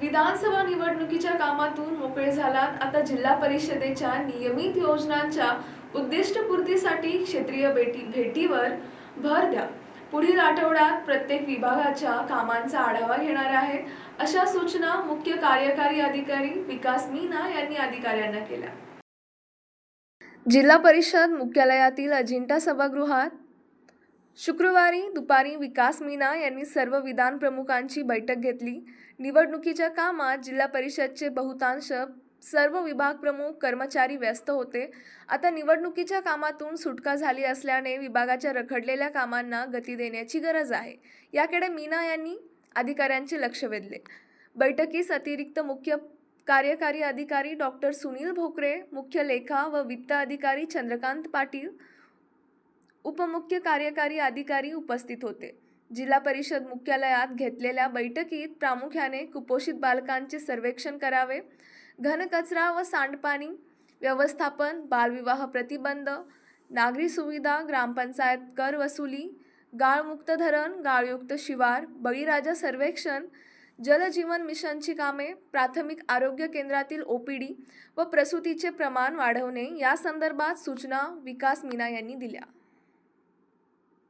विधानसभा निवडणुकीच्या कामातून मोकळे झालात. आता जिल्हा परिषदेच्या नियमित योजनांच्या उद्दिष्टपूर्तीसाठी क्षेत्रीय भेटी भेटीवर भर द्या. पुढील आठवड्यात प्रत्येक विभागाच्या कामांचा आढावा घेणार आहे अशा सूचना मुख्य कार्यकारी अधिकारी विकास मीना यांनी अधिकाऱ्यांना केल्या. जिल्हा परिषद मुख्यालयातील अजिंठा सभागृहात शुक्रवारी दुपारी विकास मीना यांनी सर्व विधान प्रमुखांची बैठक घेतली. निवडणुकीच्या कामात जिल्हा परिषदचे बहुतांश सर्व विभाग प्रमुख कर्मचारी व्यस्त होते. आता निवडणुकीच्या कामातून सुटका झाली असल्याने विभागाच्या रखडलेल्या कामांना गती देण्याची गरज आहे. याकडे मीना यांनी अधिकाऱ्यांचे लक्ष वेधले. बैठकीस अतिरिक्त मुख्य कार्यकारी अधिकारी डॉक्टर सुनील भोकरे मुख्य लेखा व वित्त अधिकारी चंद्रकांत पाटील उपमुख्य कार्यकारी अधिकारी उपस्थित होते. जिल्हा परिषद मुख्यालयात घेतलेल्या बैठकीत प्रामुख्याने कुपोषित बालकांचे सर्वेक्षण करावे घनकचरा व सांडपाणी व्यवस्थापन बालविवाह प्रतिबंध नागरी सुविधा ग्रामपंचायत कर वसुली गाळमुक्त धरण गाळयुक्त शिवार बळीराजा सर्वेक्षण जलजीवन मिशनची कामे प्राथमिक आरोग्य केंद्रातील ओ पी डी व प्रसूतीचे प्रमाण वाढवणे या संदर्भात सूचना विकास मीना यांनी दिल्या.